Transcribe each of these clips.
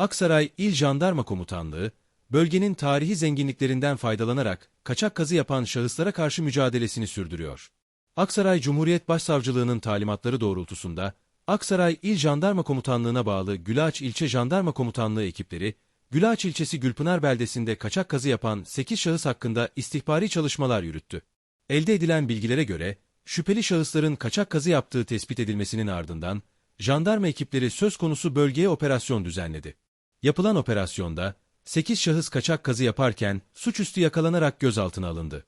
Aksaray İl Jandarma Komutanlığı, bölgenin tarihi zenginliklerinden faydalanarak kaçak kazı yapan şahıslara karşı mücadelesini sürdürüyor. Aksaray Cumhuriyet Başsavcılığı'nın talimatları doğrultusunda, Aksaray İl Jandarma Komutanlığı'na bağlı Gülaç İlçe Jandarma Komutanlığı ekipleri, Gülaç ilçesi Gülpınar beldesinde kaçak kazı yapan 8 şahıs hakkında istihbari çalışmalar yürüttü. Elde edilen bilgilere göre, şüpheli şahısların kaçak kazı yaptığı tespit edilmesinin ardından, jandarma ekipleri söz konusu bölgeye operasyon düzenledi. Yapılan operasyonda, 8 şahıs kaçak kazı yaparken suçüstü yakalanarak gözaltına alındı.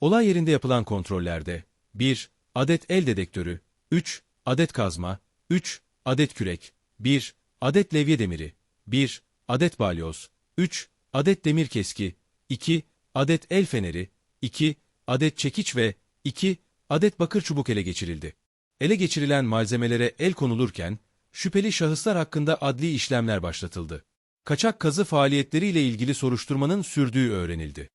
Olay yerinde yapılan kontrollerde 1. Adet el dedektörü 3. Adet kazma 3. Adet kürek 1. Adet levye demiri 1. Adet balyoz 3. Adet demir keski 2. Adet el feneri 2. Adet çekiç ve 2. Adet bakır çubuk ele geçirildi. Ele geçirilen malzemelere el konulurken, şüpheli şahıslar hakkında adli işlemler başlatıldı. Kaçak kazı faaliyetleriyle ilgili soruşturmanın sürdüğü öğrenildi.